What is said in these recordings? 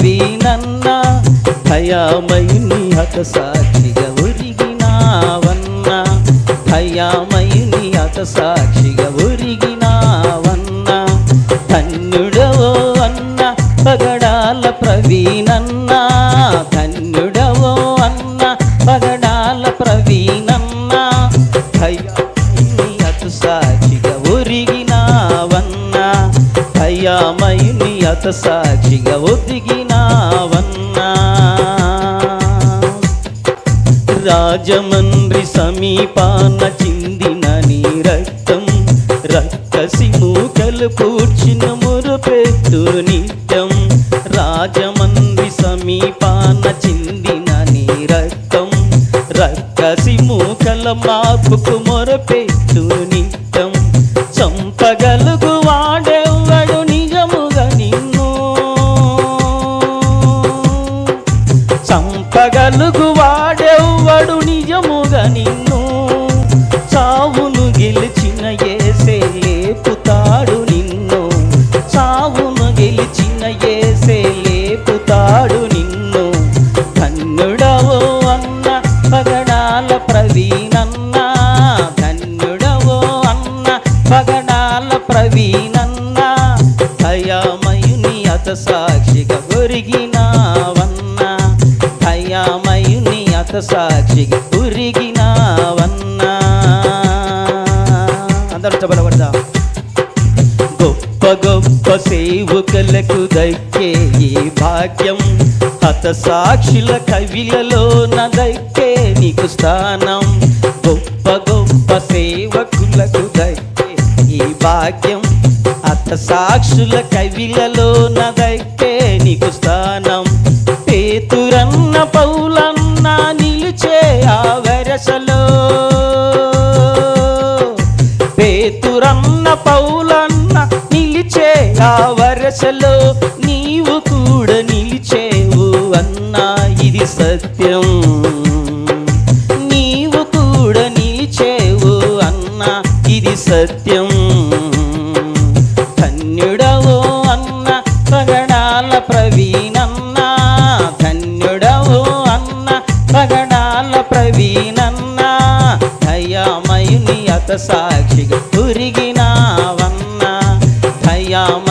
ప్రవీణన్న దయామయుని హత సాక్షిగా ఒరిగినావన్న. దయామయుని హత సాక్షిగా ఒరిగినావన్న. ధన్యుడవో అన్న పగడాల ప్రవీణన్న. ధన్యుడవో అన్న పగడాల ప్రవీణన్న. దయామయుని హత సాక్షిగా ఒరిగినావన్న. దయామయుని హత సాక్షిగా రాజమండ్రి సమీపాన చిందిన నీ రక్తం. రక్కసి మూకలు పూడ్చిన మురపెత్తు నిత్యం. రాజమండ్రి సమీపాన చిందిన నీ రక్తం. రక్కసి మూకల మాపుకు మొరపెట్టు గెలిచిన లేపుతాడు నిన్ను. ధన్యుడవో అన్న పగడాల ప్రవీణన్న. ధన్యుడవో అన్న పగడాల ప్రవీణన్న. దయామయుని అత సాక్షిగా ఒరిగినావన్న. దయామయుని అత సాక్షిగా ఒరిగినావన్న. అందరూ చెప్పబడదా గొప్ప గొప్ప సే సేవకులకు దక్కే ఈ భాగ్యం. హత సాక్షుల కవిలలో దక్కే నీకు స్థానం. గొప్ప గొప్ప సేవకులకు దక్కే ఈ భాగ్యం. హత సాక్షుల కవిలలో దక్కే నీకు స్థానం. పేతురన్న పౌలన్న నిలిచే ఆ వరసలో. పేతురన్న పౌల వరసలో నీవు కూడా నిలిచేవు అన్నా ఇది సత్యం. నీవు కూడా నిలిచేవు అన్నా ఇది సత్యం. ధన్యుడవో అన్న పగడాల ప్రవీణన్న. ధన్యుడవో అన్న పగడాల ప్రవీణన్న. దయామయుని అత సాక్షి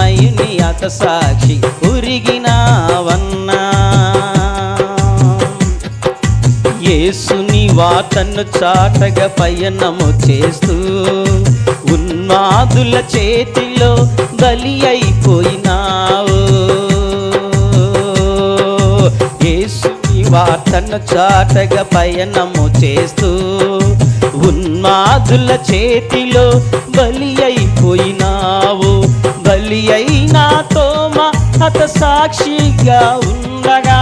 నాయుని అత సాక్షి ఉరిగినావన్నా. యేసుని వాతను చాటగా పయనము చేస్తూ ఉన్మాదుల చేతిలో బలి అయిపోయినావు. యేసుని వాటను చాటగా పయనము చేస్తూ ఉన్మాదుల చేతిలో బలి అయిపోయినావు. సాక్షిగా ఉండగా.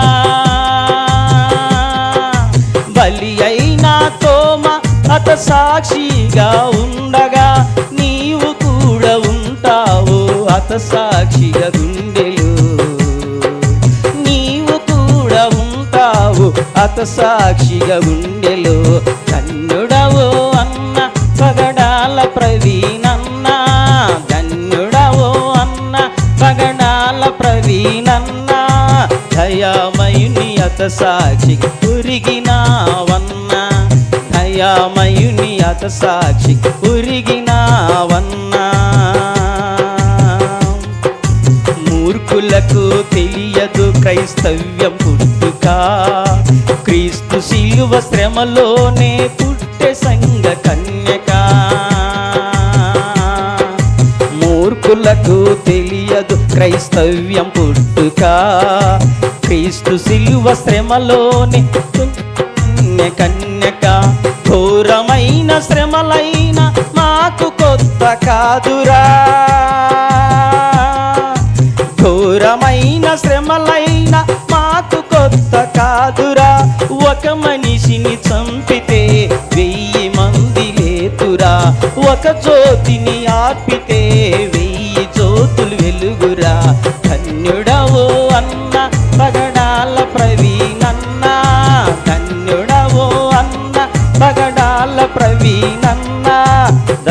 బలి అయినా తోమ అత సాక్షిగా ఉండగా. నీవు కూడా ఉంటావు అత సాక్షిగా గుండెలు. నీవు కూడా ఉంటావు అత సాక్షిగా గుండెలు. కన్నుడు అత సాక్షి ఉరిగినావన్న. దయామయుని అత సాక్షి ఉరిగినావన్న. మూర్ఖులకు తెలియదు క్రైస్తవ్యం పుట్టుక. క్రీస్తు శిలువ శ్రమలోనే పుట్టే సంగ కన్యక. మూర్ఖులకు తెలియదు క్రైస్తవ్యం పుట్టుక. క్రీస్తు శిలువ శ్రమలోని కన్య కన్యక ఘోరమైన శ్రమలైన మాకు కొత్త కాదురా. ఘోరమైన శ్రమలైన మాకు కొత్త కాదురా. ఒక మనిషిని చంపితే వెయ్యి మంది లేతురా. ఒక జ్యోతిని ఆర్పితే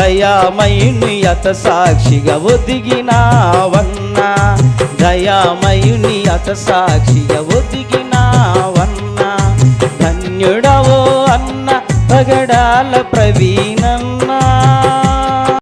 దయామయుని అత సాక్షిగా ఒదిగినావన్నా. దయామయుని అత సాక్షిగా ఒదిగినావన్నా. ధన్యుడవో అన్న పగడాల ప్రవీణన్నా.